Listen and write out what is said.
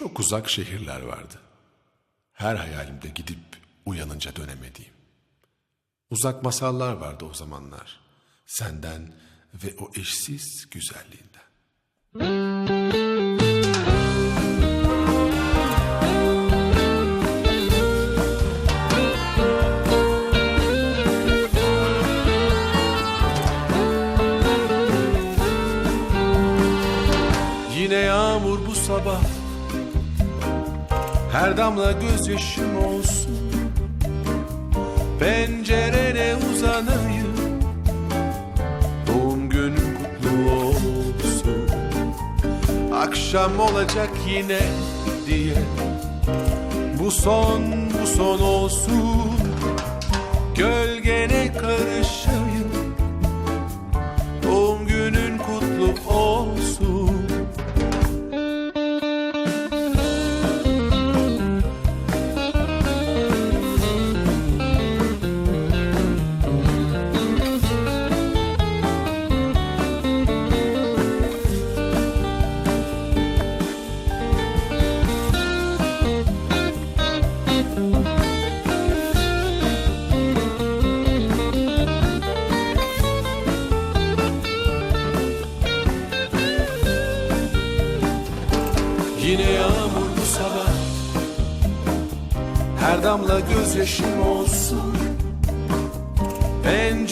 Çok uzak şehirler vardı. Her hayalimde gidip uyanınca dönemediğim. Uzak masallar vardı o zamanlar. Senden ve o eşsiz güzelliğinden. Yine yağmur bu sabah Her damla gözyaşım olsun. Pencerene uzanayım. Doğum günün kutlu olsun. Akşam olacak yine diye. Bu son bu son olsun. Gölgene karışayım Yine yağmur bu sabah. Her damla gözyaşım olsun. Uzanayım